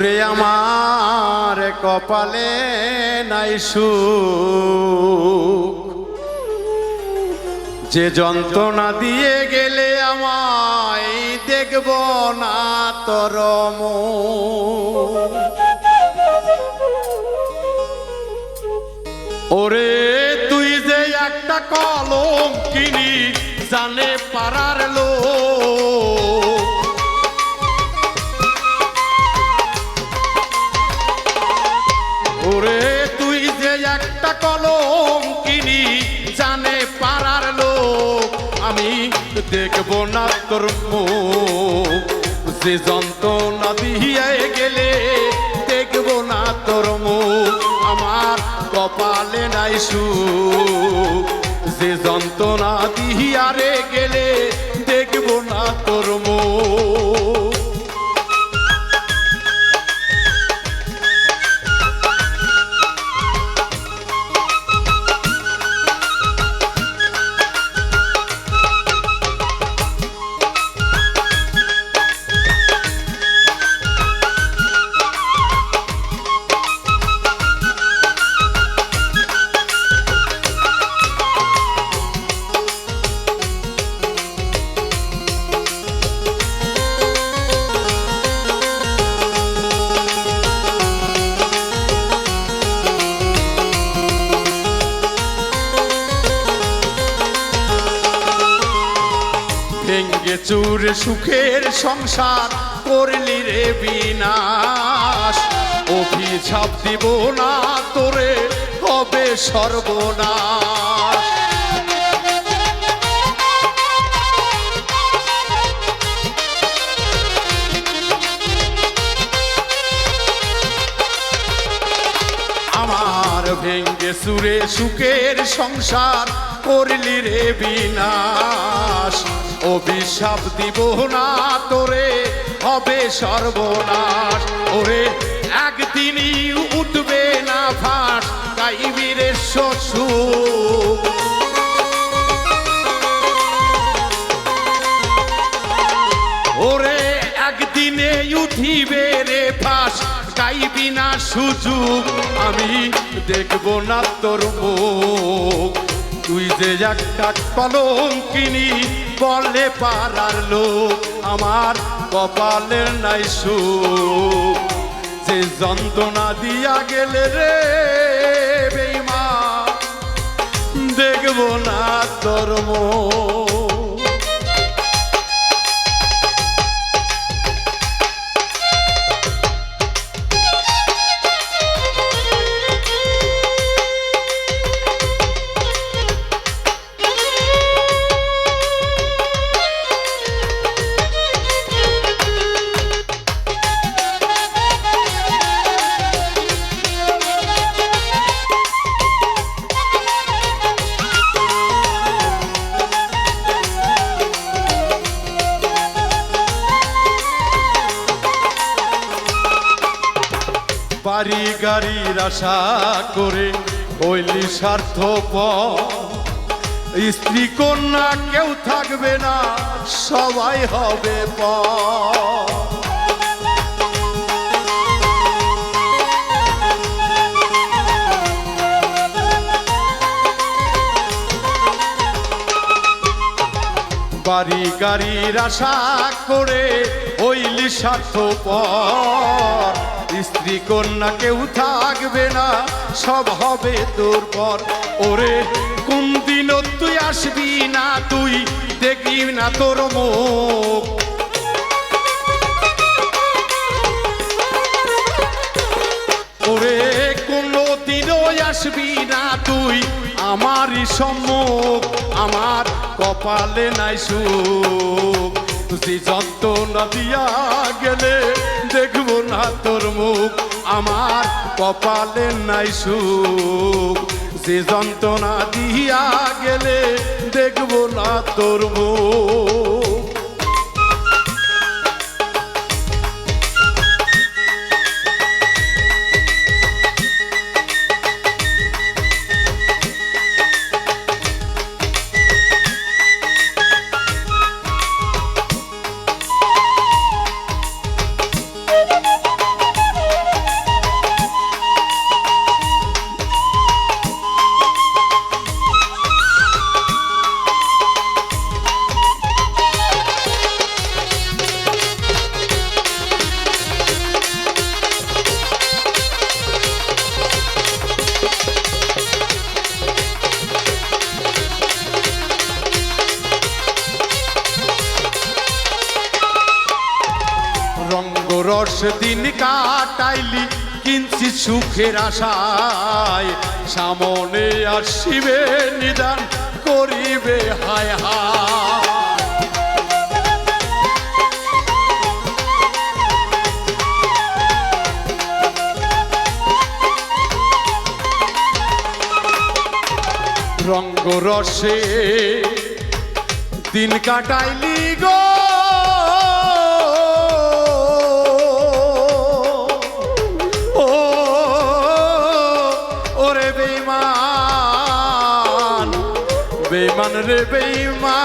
ওরে আমার কপালে নাই সুখ যে যন্ত্রণা দিয়ে গেলে আমায় দেখব না তোর। ওরে তুই যে একটা কলম কিনি জানে পারার লোক দেখব না তোর মুখ। যে যন্ত্রণা দিয়ে গেলে দেখব না তোর মুখ। আমার কপালে নাই সু যে যন্ত্রণা দিহিয়ারে গেলে দেখব না তোর মুখ। ভেঙ্গে চুরে সুখের সংসার করলি রে বিনাশ। অভিশাপ দিব না তোরে, হবে সর্বনাশ। আমার ভেঙ্গে সুরে সুখের সংসার করলি রে বিনাশ। অভিশাপ দিব না তোরে, হবে সর্বনাশ। ওরে, একদিনই উঠবে না ভাস তাই কাইবিরে শ্বশুর। ওরে, একদিনে উঠিবে রে ফাঁস, গাইবি না সুযোগ। আমি দেখব না তোর মুখ। তুই যে একটা কলম কিনি বলে পাড়ার লোক, আমার কপালের নাই সুখ। যে যন্ত্রণা দিয়া গেলে রে বেইমা দেখব না তোর মুখ গাড়ির আশা করে হইলি স্বার্থ স্ত্রী কন্যা কেউ থাকবে না, সবাই হবে পর। বাড়ি গাড়ির আশা করে হইলি স্বার্থপর। স্ত্রী কন্যা কেউ থাকবে না, সব হবে তোর পর। ওরে, কোন দিন তুই আসবি না, তুই দেখবি না তোর মুখ। ওরে, কোনো দিনও আসবি না, তুই আমারই সম্মুখ, আমার কপালে নাই সুখ। তুই যন্ত্রণা দিয়া গেলে দেখব না তোর মুখ, আমার কপালে নাই সুখ। যে যন্ত্রণা দিয়া গেলে দেখব না তোর মুখ। দিন কাটাইলি কিঞ্চি সুখের আশায়। সামনে আসিবে, নিদান করিবে, হায় হায়। রঙ্গ রসে দিন কাটাইলি গো বেইমান রে বেইমান।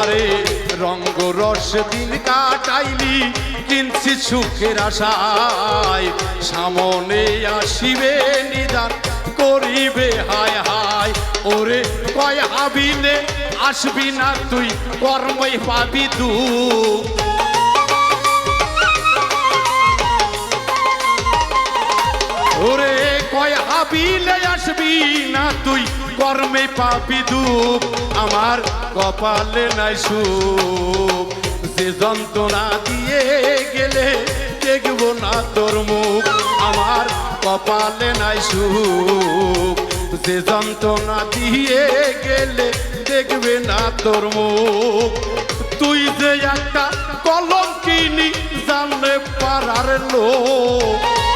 আরে রঙ্গ রস দিন কাটাইলি, কিনছি সুখের আশায়। সামনে আসিবে নিদান, করিবে হায় হায়। ওরে কয় হাবিলে আসবি না তুই, কর্মই পাবি দুঃখ। ওরে কয় হাবিলে আসবি না তুই? কর্মে পাবি দুঃখ, আমার কপালে নাই সুখ। যে যন্ত্রণা দিয়ে গেলে দেখব না তোর মুখ, আমার কপালে নাই সুখ। যে যন্ত্রণা দিয়ে গেলে দেখবে না তোর মুখ। তুই যে একটা কলম কিনি, জানলে পারার লোক।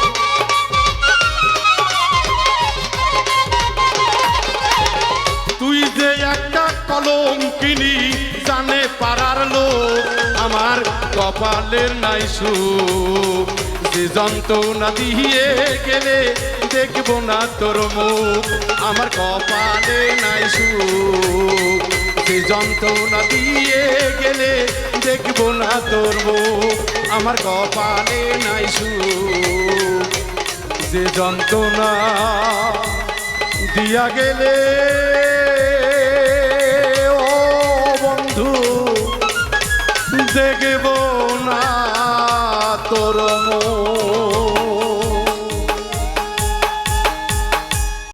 পারার লোক, আমার কপালের নাই সুখ। যে যন্ত্রণা দিয়ে গেলে দেখব না তোর মুখ, আমার কপালে নাই সুখ। যে যন্ত্রণা দিয়ে গেলে দেখব না তোর মুখ, আমার কপালে নাই সুখ। যে যন্ত্রণা দিয়া গেলে